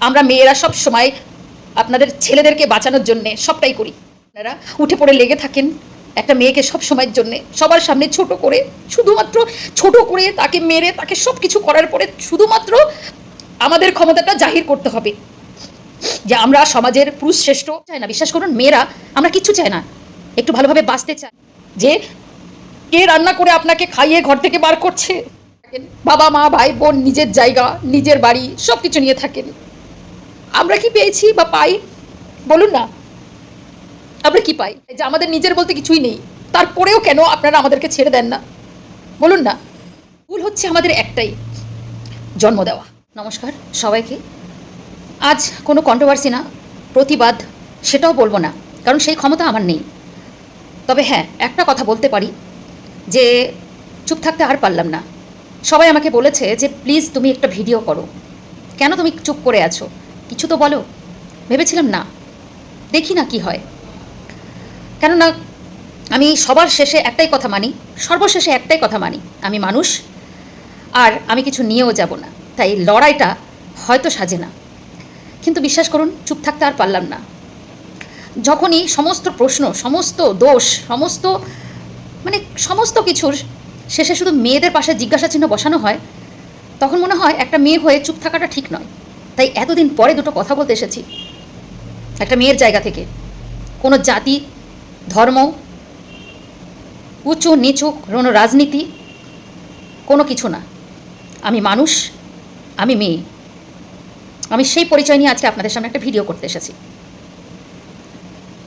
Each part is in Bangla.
আমরা মেয়েরা সব সময় আপনাদের ছেলেদেরকে বাঁচানোর জন্যে সবটাই করি। আপনারা উঠে পড়ে লেগে থাকেন একটা মেয়েকে সব সময়ের জন্যে, সবার সামনে ছোট করে, শুধুমাত্র ছোট করে তাকে মেরে, তাকে সব কিছু করার পরে শুধুমাত্র আমাদের ক্ষমতাটা জাহির করতে হবে। যে আমরা সমাজের পুরুষ শ্রেষ্ঠ চাই না। বিশ্বাস করুন, মেয়েরা আমরা কিচ্ছু চাই না। একটু ভালোভাবে বাঁচতে চাই। যে কে রান্না করে আপনাকে খাইয়ে ঘর থেকে বার করছে? বাবা, মা, ভাই, বোন, নিজের জায়গা, নিজের বাড়ি সব কিছু নিয়ে থাকেন। কি পেয়েছি বা পাই? বলুন না। আমরা কি পাই? যে আমাদের নিজের বলতে কিছুই নেই। তারপরেও কেন আপনারা আমাদেরকে ছেড়ে দেন না? বলুন না। ভুল হচ্ছে আমাদের একটাই। জন্ম দেওয়া। নমস্কার সবাইকে। আজ কোনো কন্ট্রোভার্সি না, প্রতিবাদ, সেটাও বলব না, কারণ সেই ক্ষমতা আমার নেই। তবে হ্যাঁ একটা কথা বলতে পারি, যে চুপ থাকতে আর পারলাম না। সবাই আমাকে বলেছে যে, প্লিজ তুমি একটা ভিডিও করো। কেন তুমি চুপ করে আছো? কিছু তো বলো। ভেবেছিলাম না। দেখি না কি হয়। কেননা, আমি সবার শেষে একটাই কথা মানি, সর্বশেষে একটাই কথা মানি, আমি মানুষ, আর আমি কিছু নিয়েও যাব না। তাই লড়াইটা হয়তো সাজে না। কিন্তু বিশ্বাস করুন, চুপ থাকতে আর পারলাম না। যখনই সমস্ত প্রশ্ন, সমস্ত দোষ, সমস্ত মানে সমস্ত কিছুর শেষে শুধু মেয়েদের পাশে জিজ্ঞাসা চিহ্ন বসানো হয়, তখন মনে হয় একটা মেয়ে হয়ে চুপ থাকাটা ঠিক নয়। তাই এতদিন পরে দুটো কথা বলতে এসেছি। একটা মেয়ের জায়গা থেকে। কোনো জাতি, ধর্ম, উঁচু, নিচু, কোনো রাজনীতি, কোনো কিছু না। আমি মানুষ, আমি মেয়ে। আমি সেই পরিচয় নিয়ে আজকে আপনাদের সামনে একটা ভিডিও করতে এসেছি।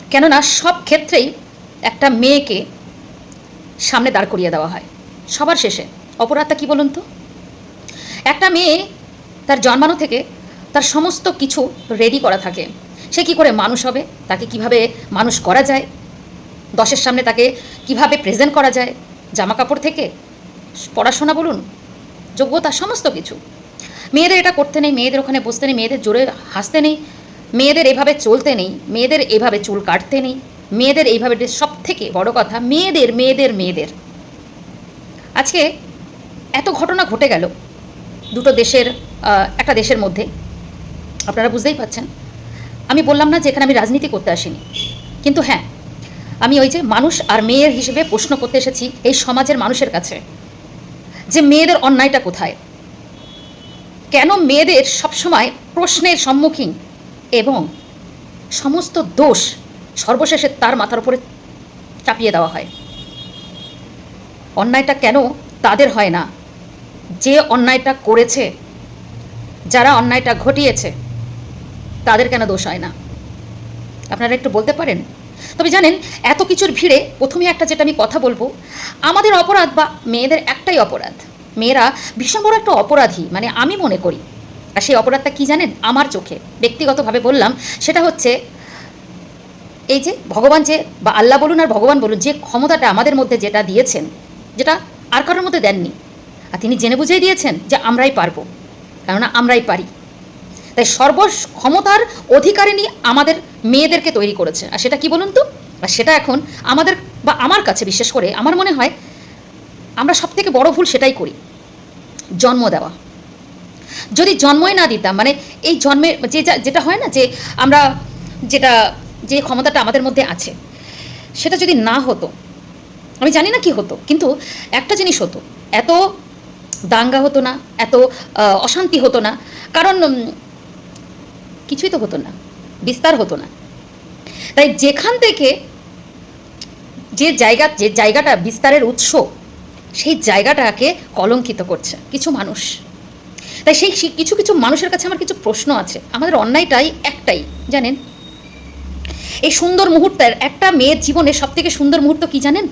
কেননা সব ক্ষেত্রেই একটা মেয়েকে সামনে দাঁড় করিয়ে দেওয়া হয়। সবার শেষে। অপরাধটা কী বলুন তো? একটা মেয়ে তার জন্মানো থেকে তার সমস্ত কিছু রেডি করা থাকে। সে কি করে মানুষ হবে? তাকে কীভাবে মানুষ করা যায়? দশের সামনে তাকে কীভাবে প্রেজেন্ট করা যায়? জামা কাপড় থেকে? পড়াশোনা বলুন, যোগ্যতা, সমস্ত কিছু। মেয়েদের এটা করতে নেই, মেয়েদের ওখানে বসতে নেই, মেয়েদের জোরে হাসতে নেই, মেয়েদের এভাবে চলতে নেই, মেয়েদের এভাবে চুল কাটতে নেই, মেয়েদের এইভাবে সব থেকে বড় কথা, মেয়েদের মেয়েদের মেয়েদের। আজকে এত ঘটনা ঘটে গেল, দুটো দেশের একটা দেশের মধ্যে। আপনারা বুঝতেই পাচ্ছেন আমি বললাম না যে এখানে আমি রাজনীতি করতে আসিনি। কিন্তু হ্যাঁ আমি ওই যে মানুষ আর মেয়ের হিসেবে প্রশ্ন করতে এসেছি এই সমাজের মানুষের কাছে যে মেয়েদের অন্যায়টা কোথায়? কেন মেয়েদের সবসময় প্রশ্নের সম্মুখীন এবং সমস্ত দোষ সর্বশেষে তার মাথার উপরে চাপিয়ে দেওয়া হয়? অন্যায়টা কেন তাদের হয় না? যে অন্যায়টা করেছে, যারা অন্যায়টা ঘটিয়েছে তাদের কেন দোষ হয় না? আপনারা একটু বলতে পারেন? তবে জানেন, এত কিছুর ভিড়ে প্রথমে একটা যেটা আমি কথা বলব, আমাদের অপরাধ বা মেয়েদের একটাই অপরাধ। মেয়েরা ভীষণ বড় একটা অপরাধী মানে আমি মনে করি। আর সেই অপরাধটা কি জানেন? আমার চোখে। ব্যক্তিগতভাবে বললাম, সেটা হচ্ছে এই যে ভগবান যে, বা আল্লাহ বলুন আর ভগবান বলুন, যে ক্ষমতাটা আমাদের মধ্যে যেটা দিয়েছেন, যেটা আর কারোর মধ্যে দেননি। আর তিনি জেনে বুঝেই দিয়েছেন যে আমরাই পারব। কেননা আমরাই পারি। তাই সর্ব ক্ষমতার অধিকারিণী আমাদের মেয়েদেরকে তৈরি করেছে। আর সেটা কি বলুন তো? আর সেটা এখন আমাদের বা আমার কাছে বিশেষ করে আমার মনে হয় আমরা সব থেকে বড় ভুল সেটাই করি। জন্ম দেওয়া। যদি জন্মই না দিতাম মানে এই জন্মের যে যেটা হয় না যে আমরা যেটা, যে ক্ষমতাটা আমাদের মধ্যে আছে, সেটা যদি না হতো, আমি জানি না কি হতো, কিন্তু একটা জিনিস হতো, এত দাঙ্গা হতো না, এত অশান্তি হতো না। কারণ কিছুই তো হতো না, বিস্তার হতো না। তাই যেখান থেকে যে জায়গা, যে জায়গাটা বিস্তারের উৎস, সেই জায়গাটাকে কলঙ্কিত করছে কিছু মানুষ। তাই সেই কিছু কিছু মানুষের কাছে আমার কিছু প্রশ্ন আছে। আমাদের অন্যায়টাই একটাই, জানেন? এই সুন্দর মুহূর্তের একটা মেয়ের জীবনে সব থেকে সুন্দর মুহূর্ত কি জানেন?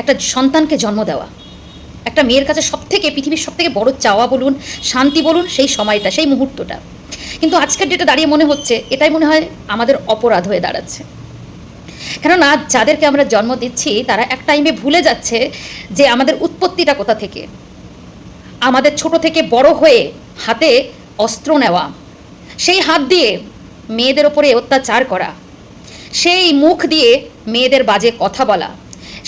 একটা সন্তানকে জন্ম দেওয়া। একটা মেয়ের কাছে সব থেকে পৃথিবীর সব থেকে বড় চাওয়া বলুন, শান্তি বলুন, সেই সময়টা, সেই মুহূর্তটা। কিন্তু আজকের ডেটে দাঁড়িয়ে মনে হচ্ছে, এটাই মনে হয় আমাদের অপরাধ হয়ে দাঁড়াচ্ছে। কেননা, যাদেরকে আমরা জন্ম দিচ্ছি, তারা এক টাইমে ভুলে যাচ্ছে যে আমাদের উৎপত্তিটা কোথা থেকে। আমাদের ছোট থেকে বড় হয়ে হাতে অস্ত্র নেওয়া, সেই হাত দিয়ে মেয়েদের ওপরে অত্যাচার করা, সেই মুখ দিয়ে মেয়েদের বাজে কথা বলা,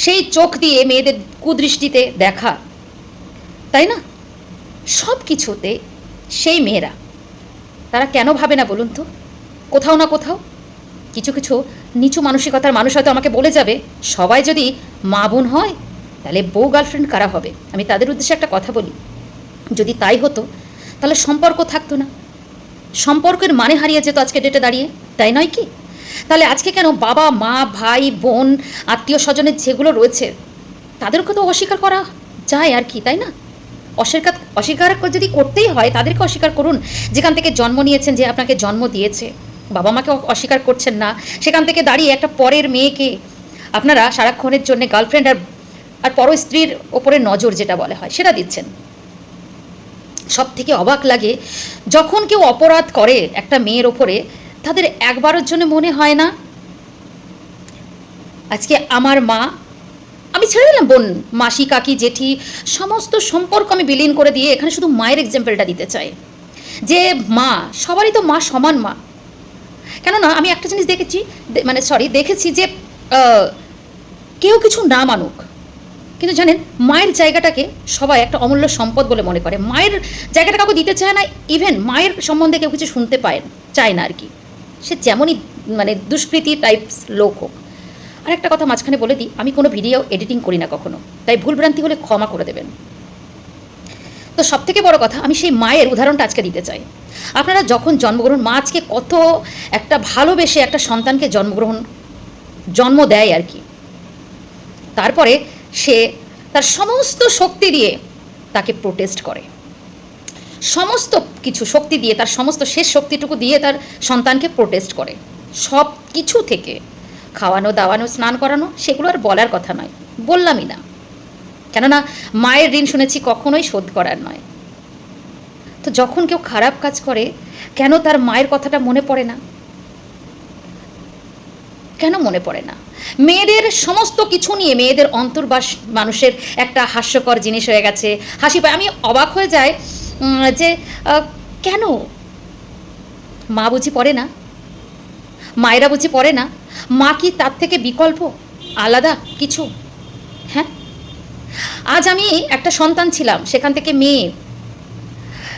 সেই চোখ দিয়ে মেয়েদের কুদৃষ্টিতে দেখা, তাই না? সব কিছুতে সেই মেয়েরা তারা কেন ভাবে না বলুন তো? কোথাও না কোথাও? কিছু কিছু নিচু মানসিকতার মানুষ হয়তো আমাকে বলে যাবে, সবাই যদি মা বোন হয়, তাহলে বউ গার্লফ্রেন্ড কারা হবে? আমি তাদের উদ্দেশ্যে একটা কথা বলি। যদি তাই হতো, তাহলে সম্পর্ক থাকতো না। সম্পর্কের মানে হারিয়ে যেত আজকে ডেটে দাঁড়িয়ে, তাই নয় কি? তাহলে আজকে কেন বাবা, মা, ভাই, বোন আত্মীয় স্বজনের যেগুলো রয়েছে, তাদেরকে তো অস্বীকার করা যায় আর কি, তাই না? অস্বীকার অস্বীকার করে যদি করতেই হয়, তাদেরকে অস্বীকার করুন। যেখান থেকে জন্ম নিয়েছেন, যে আপনাকে জন্ম দিয়েছে। বাবা মাকে অস্বীকার করছেন না। সেখান থেকে দাঁড়িয়ে একটা পরের মেয়েকে আপনারা সারাক্ষণের জন্য গার্লফ্রেন্ড আর আর পর স্ত্রীর ওপরে নজর যেটা বলা হয়, সেটা দিচ্ছেন। সব থেকে অবাক লাগে, যখন কেউ অপরাধ করে একটা মেয়ের ওপরে, তাদের একবারের জন্য মনে হয় না, আজকে আমার মা আমি ছেড়ে দিলাম, বোন, মাসি, কাকি, জেঠি, সমস্ত সম্পর্ক আমি বিলীন করে দিয়ে এখানে শুধু মায়ের এক্সাম্পলটা দিতে চাই। যে মা, সবারই তো মা সমান মা। কেননা, আমি একটা জিনিস দেখেছি মানে সরি দেখেছি যে কেউ কিছু না মানুক, কিন্তু জানেন, মায়ের জায়গাটাকে সবাই একটা অমূল্য সম্পদ বলে মনে করে। মায়ের জায়গাটা কাউকে দিতে চায় না ইভেন মায়ের সম্বন্ধে কেউ কিছু শুনতে পায়, চায় না আর কি। সে যেমনই মানে দুষ্কৃতি টাইপস লোক হোক আর একটা কথা মাঝখানে বলে দিই, আমি কোনো ভিডিও এডিটিং করি না কখনো, তাই ভুলভ্রান্তি হলে ক্ষমা করে দেবেন। তো সব থেকে বড় কথা, আমি সেই মায়ের উদাহরণটা আজকে দিতে চাই। আপনারা যখন জন্মগ্রহণ, মা আজকে কত একটা ভালোবেসে একটা সন্তানকে জন্মগ্রহণ, জন্ম দেয় আর কি। তারপরে সে তার সমস্ত শক্তি দিয়ে তাকে প্রোটেস্ট করে। সমস্ত কিছু শক্তি দিয়ে, তার সমস্ত শেষ শক্তিটুকু দিয়ে তার সন্তানকে প্রোটেস্ট করে। সব কিছু থেকে খাওয়ানো, দাওয়ানো, স্নান করানো, সেগুলো আর বলার কথা নয়। বললামই না। কেননা, মায়ের ঋণ শুনেছি কখনোই শোধ করার নয়। তো যখন কেউ খারাপ কাজ করে, কেন তার মায়ের কথাটা মনে পড়ে না? কেন মনে পড়ে না? মেয়েদের সমস্ত কিছু নিয়ে মেয়েদের অন্তর্বাস মানুষের একটা হাস্যকর জিনিস হয়ে গেছে, হাসি পায়। আমি অবাক হয়ে যাই যে কেন? মা বুঝি পড়ে না? মায়েরা বুঝি পড়ে না? মা কি তার থেকে বিকল্প? আলাদা কিছু? হ্যাঁ? আজ আমি একটা সন্তান ছিলাম, সেখান থেকে মেয়ে।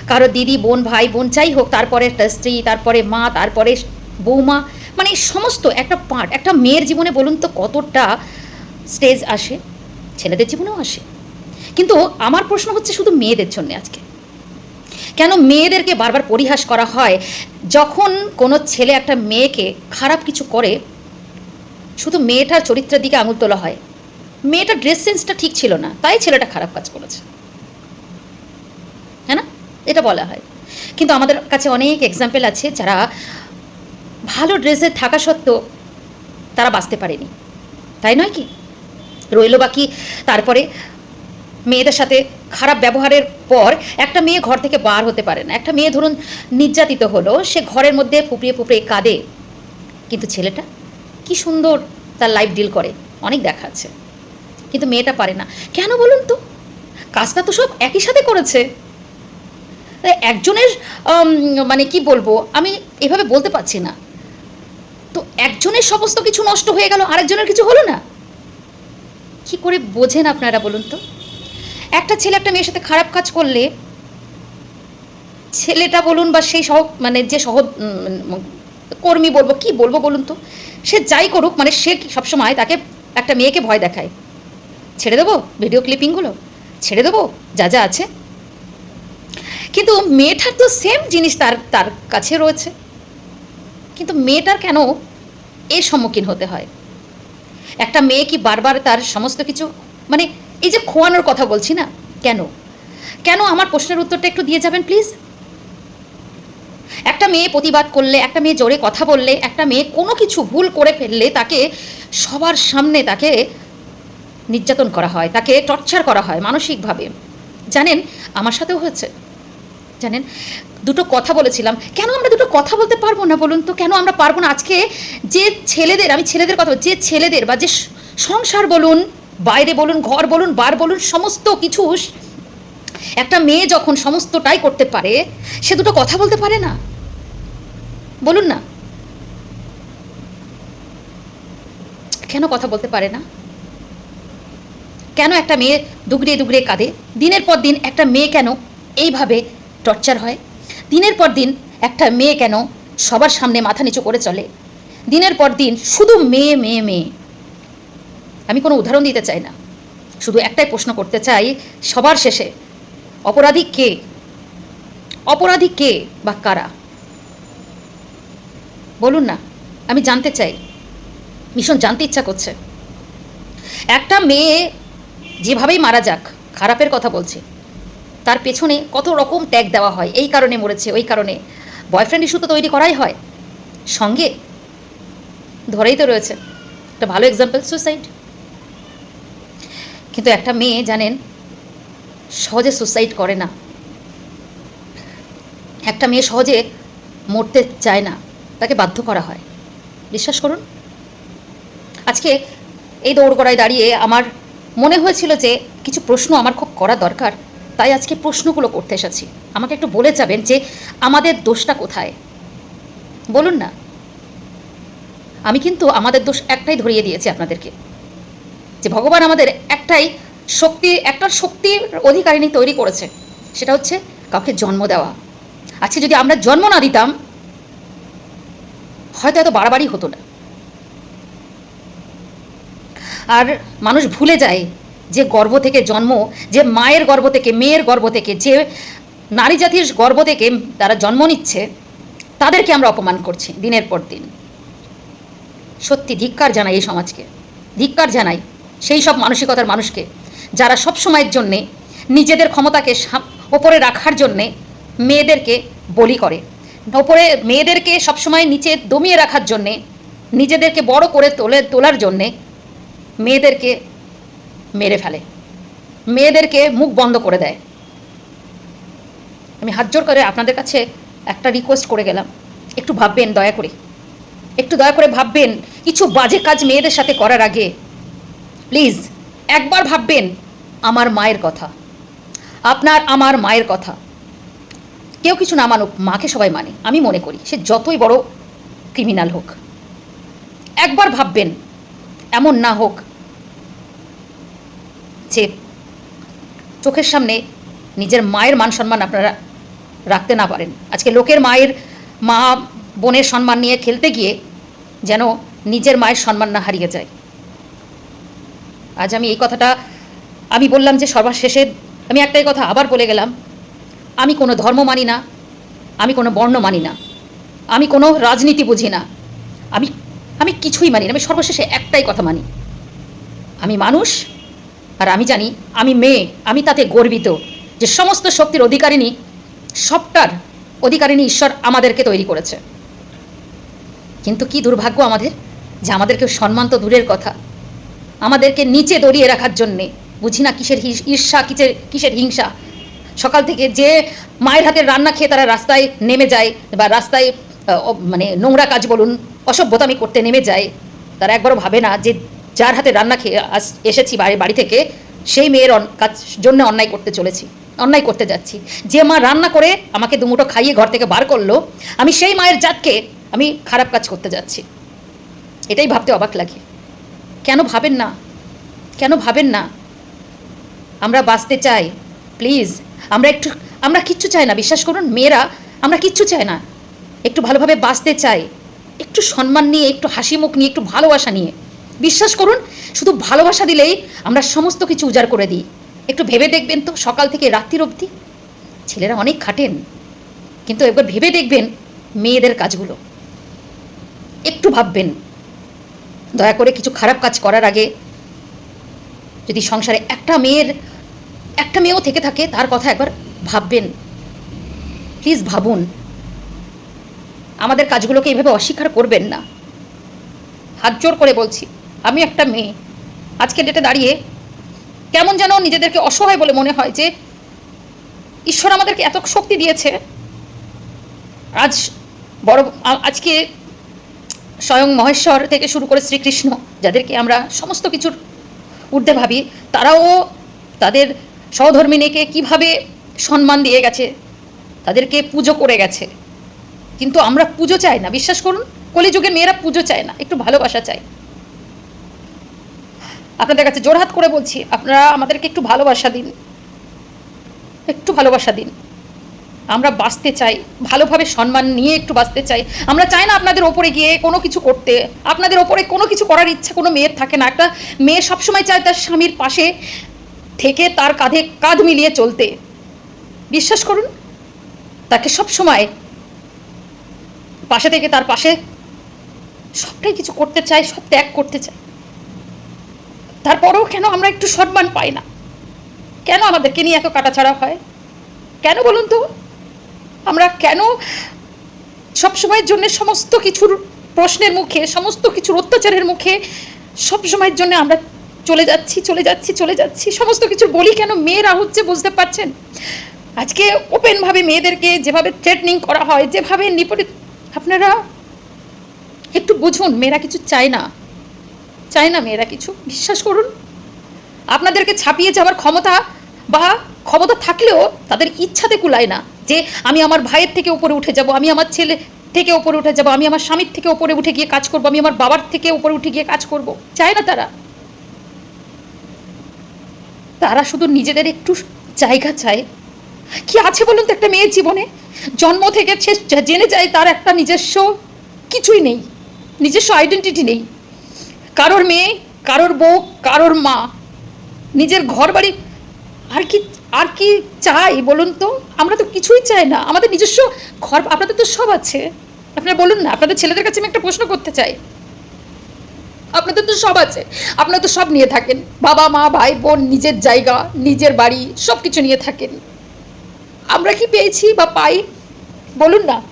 কারও দিদি, বোন, ভাই, বোন, যাই হোক, তারপরে একটা স্ত্রী, তারপরে মা, তারপরে বৌমা মানে সমস্ত একটা পার্ট একটা মেয়ের জীবনে বলুন তো কতটা স্টেজ আসে? ছেলেদের জীবনেও আসে। কিন্তু আমার প্রশ্ন হচ্ছে শুধু মেয়েদের জন্য আজকে। কেন মেয়েদেরকে বারবার পরিহাস করা হয়? যখন কোনো ছেলে একটা মেয়েকে খারাপ কিছু করে শুধু মেয়েটার চরিত্রের দিকে আঙুল তোলা হয়। মেয়েটার ড্রেস সেন্সটা ঠিক ছিল না, তাই ছেলেটা খারাপ কাজ করেছে। হ্যাঁ না? এটা বলা হয়। কিন্তু আমাদের কাছে অনেক এক্সাম্পল আছে যারা ভালো ড্রেসে থাকা সত্ত্বেও তারা বাঁচতে পারেনি। তাই নয় কি? রইল বাকি, তারপরে মেয়েদের সাথে খারাপ ব্যবহারের পর একটা মেয়ে ঘর থেকে বার হতে পারে না। একটা মেয়ে ধরুন নির্যাতিত হলো, সে ঘরের মধ্যে ফুপিয়ে ফুপিয়ে কাঁদে। কিন্তু ছেলেটা কি সুন্দর তার লাইফ ডিল করে। অনেক দেখাচ্ছে কিন্তু মেয়েটা পারে না। কেন বলুন তো? কাজটা তো সব একই সাথে করেছে। একজনের মানে কি বলব, আমি এভাবে বলতে পারছি না। তো একজনের সমস্ত কিছু নষ্ট হয়ে গেল, আরেকজনের কিছু হলো না? কি করে বোঝেন আপনারা বলুন তো? একটা ছেলে একটা মেয়ের সাথে খারাপ কাজ করলে ছেলেটা বলুন বা সেই সহ মানে যে সহ কর্মী বলব, কি বলব বলুন তো? সে যাই করুক মানে সে সবসময় তাকে একটা মেয়েকে ভয় দেখায়? ছেড়ে দেবো ভিডিও ক্লিপিংগুলো? ছেড়ে দেবো? যা যা আছে? কিন্তু মেয়েটার তো সেম জিনিস তার তার কাছে রয়েছে। কিন্তু মেয়েটার কেন এর সম্মুখীন হতে হয়? একটা মেয়ে কি বারবার তার সমস্ত কিছু মানে এই যে খোয়ানোর কথা বলছি না, কেন? কেন আমার প্রশ্নের উত্তরটা একটু দিয়ে যাবেন প্লিজ একটা মেয়ে প্রতিবাদ করলে, একটা মেয়ে জোরে কথা বললে, একটা মেয়ে কোনো কিছু ভুল করে ফেললে তাকে সবার সামনে তাকে নির্যাতন করা হয়, তাকে টর্চার করা হয় মানসিকভাবে। জানেন, আমার সাথেও হয়েছে। জানেন, দুটো কথা বলেছিলাম। কেন আমরা দুটো কথা বলতে পারব না বলুন তো? কেন আমরা পারব না? আজকে যে ছেলেদের, আমি ছেলেদের কথা যে ছেলেদের বা যে সংসার বলুন, বাইরে বলুন, ঘর বলুন, বার বলুন, সমস্ত কিছু একটা মেয়ে যখন সমস্তটাই করতে পারে, সে দুটো কথা বলতে পারে না? বলুন না। কেন কথা বলতে পারে না? কেন একটা মেয়ে দুগড়িয়ে দুগড়িয়ে কাঁদে? দিনের পর দিন একটা মেয়ে কেন এইভাবে টর্চার হয়? দিনের পর দিন একটা মেয়ে কেন সবার সামনে মাথা নিচু করে চলে? দিনের পর দিন শুধু মেয়ে মেয়ে মেয়ে। আমি কোনো উদাহরণ দিতে চাই না। শুধু একটাই প্রশ্ন করতে চাই, সবার শেষে, অপরাধী কে? অপরাধী কে বা কারা? বলুন না, আমি জানতে চাই। ভীষণ জানতে ইচ্ছা করছে। একটা মেয়ে যেভাবেই মারা যাক, খারাপের কথা বলছে। তার পেছনে কত রকম ট্যাগ দেওয়া হয়, এই কারণে মরেছে, ওই কারণে। বয়ফ্রেন্ড ইস্যু তো তৈরি করাই হয়। সঙ্গে ধরেই তো রয়েছে। একটা ভালো এক্সাম্পল সুসাইড কিন্তু একটা মেয়ে, জানেন, সহজে সুসাইড করে না। একটা মেয়ে সহজে মরতে চায় না। তাকে বাধ্য করা হয়। বিশ্বাস করুন? আজকে এই দৌড়গড়ায় দাঁড়িয়ে আমার মনে হয়েছিল যে কিছু প্রশ্ন আমার খুব করা দরকার, তাই আজকে প্রশ্নগুলো করতে এসেছি। আমাকে একটু বলে যাবেন যে আমাদের দোষটা কোথায়? বলুন না। আমি কিন্তু আমাদের দোষ একটাই ধরিয়ে দিয়েছি আপনাদেরকে, যে ভগবান আমাদের একটাই শক্তি একটা শক্তির অধিকারিণী তৈরি করেছে, সেটা হচ্ছে কাউকে জন্ম দেওয়া। আজকে যদি আমরা জন্ম না দিতাম হয়তো এত বাড়াবাড়ি হতো না। আর মানুষ ভুলে যায় যে গর্ভ থেকে জন্ম, যে মায়ের গর্ভ থেকে, মেয়ের গর্ভ থেকে, যে নারী জাতির গর্ভ থেকে তারা জন্ম নিচ্ছে, তাদেরকে আমরা অপমান করছি দিনের পর দিন। সত্যি ধিক্কার জানাই এই সমাজকে। ধিক্কার জানাই সেই সব মানসিকতার মানুষকে, যারা সব সময়ের জন্যে নিজেদের ক্ষমতাকে ওপরে রাখার জন্যে মেয়েদেরকে বলি করে। ওপরে মেয়েদেরকে সবসময় নিচে দমিয়ে রাখার জন্যে, নিজেদেরকে বড় করে তোলে, তোলার জন্যে মেয়েদেরকে মেরে ফেলে। মেয়েদেরকে মুখ বন্ধ করে দেয়। আমি হাত জোর করে আপনাদের কাছে একটা রিকোয়েস্ট করে গেলাম। একটু ভাববেন, দয়া করে। একটু দয়া করে ভাববেন, কিছু বাজে কাজ মেয়েদের সাথে করার আগে। প্লিজ একবার ভাববেন, আমার মায়ের কথা। আপনার, আমার মায়ের কথা। কেউ কিছু না মানুক, মাকে সবাই মানে। আমি মনে করি সে যতই বড় ক্রিমিনাল হোক। একবার ভাববেন, এমন না হোক যে চোখের সামনে নিজের মায়ের মান সম্মান আপনারা রাখতে না পারেন। আজকে লোকের মায়ের, মা বোনের সম্মান নিয়ে খেলতে গিয়ে যেন নিজের মায়ের সম্মান না হারিয়ে যায়। আজ আমি এই কথাটা, আমি বললাম যে সর্বশেষে আমি একটাই কথা আবার বলে গেলাম আমি কোনো ধর্ম মানি না, আমি কোনো বর্ণ মানি না, আমি কোনো রাজনীতি বুঝি না, আমি আমি কিছুই মানি না, আমি সর্বশেষে একটাই কথা মানি। আমি মানুষ আর আমি জানি, আমি মেয়ে, আমি তাতে গর্বিত যে সমস্ত শক্তির অধিকারিণী, সবটার অধিকারিণী ঈশ্বর আমাদেরকে তৈরি করেছে। কিন্তু কি দুর্ভাগ্য আমাদের যে আমাদেরকে সম্মান তো দূরের কথা। আমাদেরকে নিচে দড়িয়ে রাখার জন্যে, বুঝি না কিসের ঈর্ষা, কিসের কিসের হিংসা সকাল থেকে যে মায়ের হাতের রান্না খেয়ে তারা রাস্তায় নেমে যায় বা রাস্তায় মানে নোংরা কাজ বলুন, অসভ্যতামি করতে নেমে যায়, তারা একবারও ভাবে না যে যার হাতে রান্না খেয়ে এসেছি বাড়ি বাড়ি থেকে, সেই মেয়ের কাজ জন্য অন্যায় করতে চলেছি, অন্যায় করতে যাচ্ছি। যে মা রান্না করে আমাকে দুমুটো খাইয়ে ঘর থেকে বার করল, আমি সেই মায়ের জাতকে আমি খারাপ কাজ করতে যাচ্ছি। এটাই ভাবতে অবাক লাগে। কেন ভাবেন না? কেন ভাবেন না? আমরা বাঁচতে চাই, প্লিজ। আমরা একটু, আমরা কিচ্ছু চাই না, বিশ্বাস করুন, মেয়েরা, আমরা কিচ্ছু চাই না। একটু ভালোভাবে বাঁচতে চাই, একটু সম্মান নিয়ে, একটু হাসি মুখ নিয়ে, একটু ভালোবাসা নিয়ে। বিশ্বাস করুন, শুধু ভালোবাসা দিলেই আমরা সমস্ত কিছু উজাড় করে দিই। একটু ভেবে দেখবেন তো, সকাল থেকে রাত্রির অবধি। ছেলেরা অনেক খাটেন, কিন্তু একবার ভেবে দেখবেন মেয়েদের কাজগুলো। একটু ভাববেন, দয়া করে কিছু খারাপ কাজ করার আগে যদি সংসারে একটা মেয়ের একটা মেয়েও থেকে থাকে, তার কথা একবার ভাববেন। প্লিজ ভাবুন। আমাদের কাজগুলোকে এইভাবে অস্বীকার করবেন না। হাত জোর করে বলছি, আমি একটা মেয়ে। আজকে ডেটে দাঁড়িয়ে কেমন যেন নিজেদেরকে অসহায় বলে মনে হয় যে, ঈশ্বর আমাদেরকে এত শক্তি দিয়েছে। আজ বড়, আজকে স্বয়ং মহেশ্বর থেকে শুরু করে শ্রীকৃষ্ণ, যাদেরকে আমরা সমস্ত কিছুর ঊর্ধ্বে ভাবি, তারাও তাদের সহধর্মিনীকে কীভাবে সম্মান দিয়ে গেছে, তাদেরকে পুজো করে গেছে। কিন্তু আমরা পুজো চাই না, বিশ্বাস করুন, কলিযুগের মেয়েরা পুজো চায় না, একটু ভালোবাসা চাই। আপনাদের কাছে জোরহাত করে বলছি, আপনারা আমাদেরকে একটু ভালোবাসা দিন। একটু ভালোবাসা দিন। আমরা বাঁচতে চাই, ভালোভাবে সম্মান নিয়ে একটু বাঁচতে চাই। আমরা চাই না আপনাদের ওপরে গিয়ে কোনো কিছু করতে। আপনাদের ওপরে কোনো কিছু করার ইচ্ছা কোনো মেয়ের থাকে না। একটা মেয়ে সবসময় চায় তার স্বামীর পাশে থেকে তার কাঁধে কাঁধ মিলিয়ে চলতে। বিশ্বাস করুন, তাকে সব সময় পাশে থেকে তার পাশে সবটাই কিছু করতে চাই সব ত্যাগ করতে চাই তারপরেও কেন আমরা একটু সম্মান পাই না? কেন আমাদেরকে নিয়ে এত কাটাছাড়া হয়? কেন বলুন তো? আমরা কেন সব সময়ের জন্য সমস্ত কিছুর প্রশ্নের মুখে, সমস্ত কিছুর অত্যাচারের মুখে সব সময়ের জন্য আমরা চলে যাচ্ছি চলে যাচ্ছি চলে যাচ্ছি। সমস্ত কিছু বলি কেন? মেয়েরা হচ্ছে বুঝতে পারছেন? আজকে ওপেনভাবে মেয়েদেরকে যেভাবে থ্রেটনিং করা হয়, যেভাবে নিপরিত আপনারা একটু বুঝুন, মেয়েরা কিছু চায় না। চায় না মেয়েরা কিছু? বিশ্বাস করুন। আপনাদেরকে ছাপিয়ে যাওয়ার ক্ষমতা বা ক্ষমতা থাকলেও তাদের ইচ্ছাতে কুলায় না যে আমি আমার ভাইয়ের থেকে উপরে উঠে যাব, আমি আমার ছেলে থেকে উপরে উঠে যাব, আমি আমার স্বামীর থেকে উপরে উঠে গিয়ে কাজ করব, আমি আমার বাবার থেকে উপরে উঠে গিয়ে কাজ করব। চায় না তারা। তারা শুধু নিজেদের একটু জায়গা চায়। কি আছে বলুন তো একটা মেয়ের জীবনে? জন্ম থেকে সে জেনে যায় তার একটা নিজস্ব কিছুই নেই, নিজস্ব আইডেন্টিটি নেই। কারোর মেয়ে, কারোর বউ, কারোর মা। নিজের ঘর বাড়ি আর কি আর কি চাই বলুন তো? আমরা তো কিছুই চাই না, আমাদের নিজস্ব ঘর, আপনাদের তো সব আছে। আপনারা বলুন না, আপনাদের ছেলেদের কাছে আমি একটা প্রশ্ন করতে চাই। আপনাদের তো সব আছে। আপনারা তো সব নিয়ে থাকেন। বাবা, মা, ভাই, বোন, নিজের জায়গা, নিজের বাড়ি সব কিছু নিয়ে থাকেন। আমরা কি পেয়েছি বা পাই? বলুন না।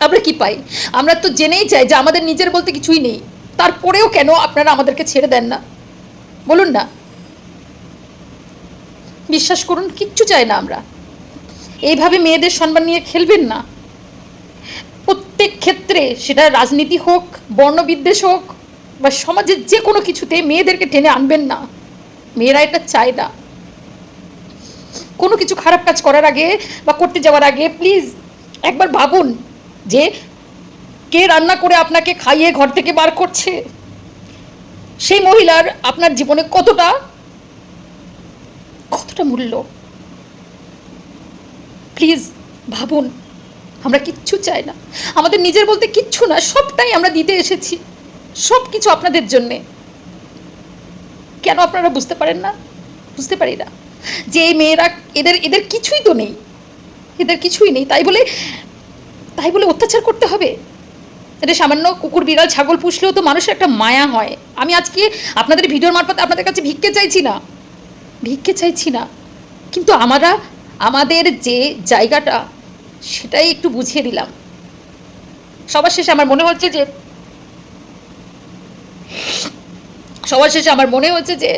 আমরা কি পাই? আমরা তো জেনেই চাই যে আমাদের নিজের বলতে কিছুই নেই। তারপরেও কেন আপনারা আমাদেরকে ছেড়ে দেন না? বলুন না। বিশ্বাস করুন, কিচ্ছু চাই না আমরা। এইভাবে মেয়েদের সম্মান নিয়ে খেলবেন না। প্রত্যেক ক্ষেত্রে সেটা রাজনীতি হোক, বর্ণবিদ্বেষ হোক বা সমাজের যে কোনো কিছুতে মেয়েদেরকে টেনে আনবেন না। মেয়েরা এটা চায় না। কোনো কিছু খারাপ কাজ করার আগে বা করতে যাওয়ার আগে প্লিজ একবার ভাবুন যে কে রান্না করে আপনাকে খাইয়ে ঘর থেকে বার করছে? সেই মহিলার আপনার জীবনে কতটা কতটা মূল্য? প্লিজ ভাবুন। আমরা কিচ্ছু চাই না। আমাদের নিজের বলতে কিচ্ছু না, সবটাই আমরা দিতে এসেছি। সব কিছু আপনাদের জন্যে। কেন আপনারা বুঝতে পারেন না? বুঝতে পারি না। যে এই মেয়েরা এদের এদের কিছুই তো নেই। এদের কিছুই নেই। তাই বলে তাই বলে অত্যাচার করতে হবে? এটা সামান্য কুকুর, বিড়াল, ছাগল পুষলেও তো মানুষের একটা মায়া হয়। আমি আজকে আপনাদের ভিডিওর মারফত আপনাদের কাছে ভিক্ষে চাইছি না। ভিক্ষে চাইছি না। কিন্তু আমরা, আমাদের যে জায়গাটা, সেটাই একটু বুঝিয়ে দিলাম। সবার শেষে আমার মনে হচ্ছে যে সবার শেষে আমার মনে হচ্ছে যে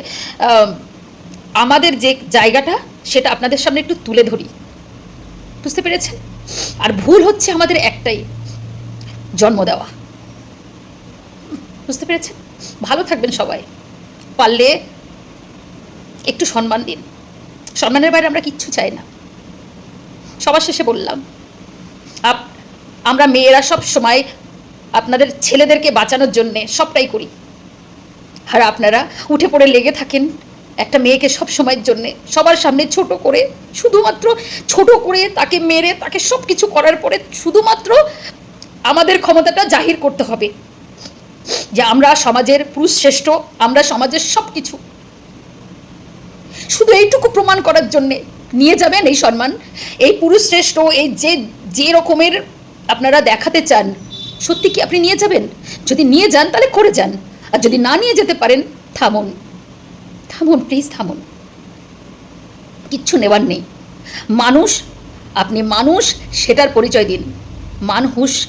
আমাদের যে জায়গাটা, সেটা আপনাদের সামনে একটু তুলে ধরি। বুঝতে পেরেছেন? আর ভুল হচ্ছে আমাদের একটাই, জন্ম দেওয়া। বুঝতে পেরেছেন? ভালো থাকবেন সবাই। পারলে একটু সম্মান দিন। সম্মানের বাইরে আমরা কিচ্ছু চাই না। সবার শেষে বললাম, আপ আমরা মেয়েরা সব সময় আপনাদের ছেলেদেরকে বাঁচানোর জন্যে সবটাই করি। আর আপনারা উঠে পড়ে লেগে থাকেন একটা মেয়েকে সব সময়ের জন্যে, সবার সামনে ছোট করে, শুধুমাত্র ছোট করে তাকে মেরে, তাকে সব কিছু করার পরে শুধুমাত্র আমাদের ক্ষমতাটা জাহির করতে হবে। যে আমরা সমাজের পুরুষ শ্রেষ্ঠ, আমরা সমাজের সব কিছু। শুধু এইটুকু প্রমাণ করার জন্যে নিয়ে যাবেন এই সম্মান। এই পুরুষ শ্রেষ্ঠ, এই যে যে রকমের আপনারা দেখাতে চান, সত্যি কি আপনি নিয়ে যাবেন? যদি নিয়ে যান তাহলে করে যান। আর যদি না নিয়ে যেতে পারেন, থামুন। থামুন প্লিজ থামুন। কিচ্ছু নেওয়ার নেই। মানুষ, আপনি মানুষ, সেটার পরিচয় দিন। মান হুশ,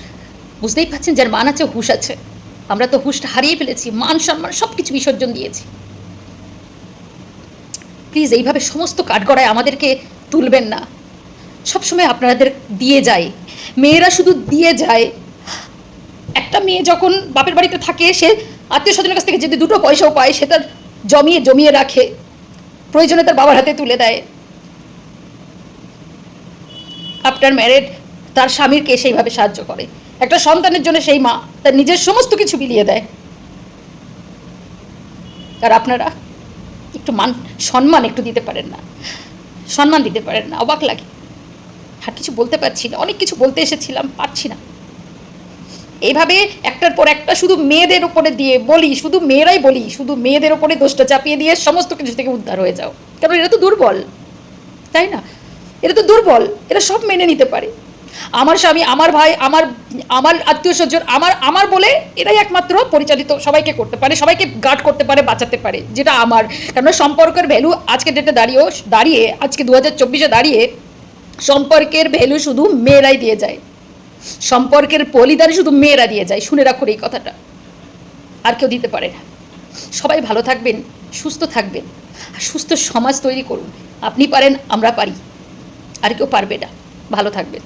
বুঝতেই পারছেন যার মান আছে, হুশ আছে। আমরা তো হুশটা হারিয়ে ফেলেছি, মান সম্মান সব কিছু বিসর্জন দিয়েছি। প্লিজ এইভাবে সমস্ত কাঠগড়ায় আমাদেরকে তুলবেন না। সবসময় আপনাদের দিয়ে যায়। মেয়েরা শুধু দিয়ে যায়। একটা মেয়ে যখন বাপের বাড়িতে থাকে, সে আত্মীয় স্বজনের কাছ থেকে যদি দুটো পয়সাও পায়, সে তার জমিয়ে জমিয়ে রাখে, প্রয়োজনে তার বাবার হাতে তুলে দেয়। আফটার ম্যারেড তার স্বামীরকে সেইভাবে সাহায্য করে? একটা সন্তানের জন্য সেই মা তার নিজের সমস্ত কিছু বিলিয়ে দেয়। আর আপনারা একটু মান, সম্মান একটু দিতে পারেন না। সম্মান দিতে পারেন না, অবাক লাগে। আর কিছু বলতে পারছি না, অনেক কিছু বলতে এসেছিলাম, পারছি না। এইভাবে একটার পর একটা শুধু মেয়েদের ওপরে দিয়ে বলি, শুধু মেয়েরাই বলি, শুধু মেয়েদের ওপরে দোষটা চাপিয়ে দিয়ে সমস্ত কিছু থেকে উদ্ধার হয়ে যাও। কারণ এরা তো দুর্বল, তাই না? এরা তো দুর্বল, এরা সব মেনে নিতে পারে। আমার স্বামী, আমার ভাই, আমার আমার আত্মীয় স্বজন, আমার আমার বলে এরাই একমাত্র পরিচালিত, সবাইকে করতে পারে, সবাইকে গার্ড করতে পারে, বাঁচাতে পারে, যেটা আমার। কেননা সম্পর্কের ভ্যালু আজকে ডেটে দাঁড়িয়েও, দাঁড়িয়ে, আজকে দু হাজার চব্বিশে দাঁড়িয়ে সম্পর্কের ভ্যালু শুধু মেয়েরাই দিয়ে যায়। সম্পর্কের পলিদারে শুধু মেয়েরা দিয়ে যায়। শুনে রাখুন এই কথাটা। আর কেউ দিতে পারে না। সবাই ভালো থাকবেন, সুস্থ থাকবেন। আর সুস্থ সমাজ তৈরি করুন। আপনি পারেন, আমরা পারি। আর কেউ পারবে না। ভালো থাকবেন।